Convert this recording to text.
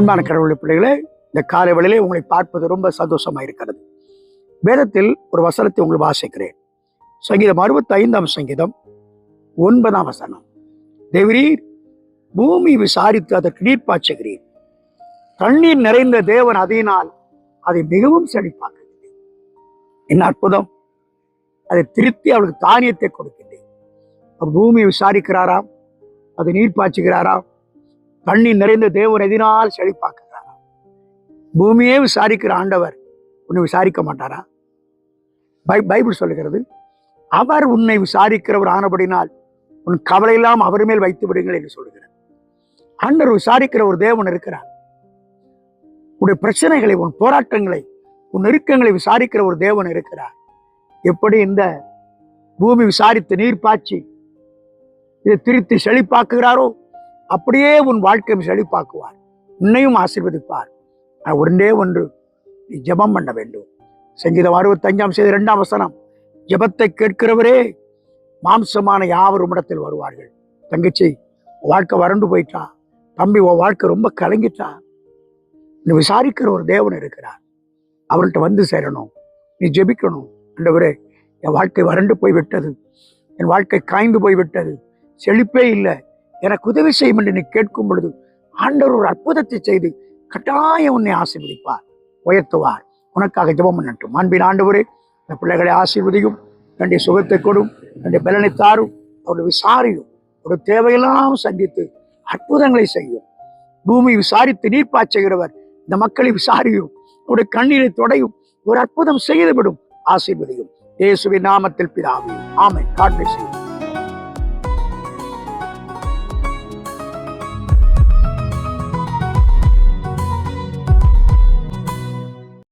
அன்பான கடவுளை பிள்ளைகளே இந்த காலை வேளையிலே உங்களை பார்ப்பது ரொம்ப சந்தோஷமா இருக்கிறது. வேதத்தில் ஒரு வசனத்தை உங்களுக்கு வாசிக்கிறேன். சங்கீதம் அறுபத்தி ஐந்தாம் சங்கீதம் ஒன்பதாம் வசனம். தேவரீர் பூமி விசாரித்து அதற்கு நீர் பாய்ச்சுகிறீர். தண்ணீர் நிறைந்த தேவன் அதனால் அதை மிகவும் செழிப்பாக்குகிறேன். என்ன அற்புதம்! அதை திருத்தி அவளுக்கு தானியத்தை கொடுக்கின்றேன். பூமி பூமியை விசாரிக்கிறாராம் அதை நீர் பாய்ச்சுகிறாராம் தண்ணீர் நிறைந்த தேவன் எதினால் செழிப்பாக்குகிறாராம் பூமியே விசாரிக்கிற ஆண்டவர் உன்னை விசாரிக்க மாட்டாரா? பை பைபிள் சொல்லுகிறது அவர் உன்னை விசாரிக்கிறவர் ஆனபடினால் உன் கவலையெல்லாம் அவர் மேல் வைத்து விடுங்கள் என்று சொல்கிறார் ஆண்டவர் விசாரிக்கிற ஒரு தேவன் இருக்கிறார். உன்னுடைய பிரச்சனைகளை உன் போராட்டங்களை உன் நெருக்கங்களை விசாரிக்கிற ஒரு தேவன் இருக்கிறார். எப்படி இந்த பூமி விசாரித்து நீர் பாய்ச்சி இதை திருத்தி செழிப்பாக்குகிறாரோ அப்படியே உன் வாழ்க்கையை செழிப்பாக்குவார். உன்னையும் ஆசீர்வதிப்பார். ஒன்றே ஒன்று நீ ஜெபம் பண்ண வேண்டும். சங்கீதம் அறுபத்தஞ்சாம் செய்தி இரண்டாம் வசனம். ஜபத்தை கேட்கிறவரே மாம்சமான யாவரும் இடத்தில் வருவார்கள்? தங்கச்சி வாழ்க்கை வறண்டு போயிட்டா தம்பி உன் வாழ்க்கை ரொம்ப கலங்கிட்டா நீ விசாரிக்கிற ஒரு தேவன் இருக்கிறார். அவர்கிட்ட வந்து சேரணும். நீ ஜெபிக்கணும். அண்டவரே என் வாழ்க்கை வறண்டு போய் விட்டது என் வாழ்க்கை காய்ந்து போய் விட்டது செழிப்பே இல்லை. எனக்கு உதவி செய்யும் என்று நீ கேட்கும் பொழுது ஆண்டவர் ஒரு அற்புதத்தை செய்து கட்டாயம் உன்னை ஆசீர்வதிப்பார். உயர்த்துவார். உனக்காக ஜபம் பண்ணட்டும். அன்பின் ஆண்டவரே இந்த பிள்ளைகளை ஆசீர்வதியும் தன்னுடைய சுகத்தை கொடும் தன்னுடைய பலனை தாரும் அவருடைய விசாரியும் ஒரு தேவையெல்லாம் சந்தித்து அற்புதங்களை செய்யும். பூமி விசாரித்து நீர்ப்பாச் செய்கிறவர் இந்த மக்களை விசாரியும் உடைய கண்ணீரை தொடையும் ஒரு அற்புதம் செய்துவிடும் ஆசீர்வதியும். இயேசுவின் நாமத்தில் பிதாவும் ஆமை காட்டை செய்யும்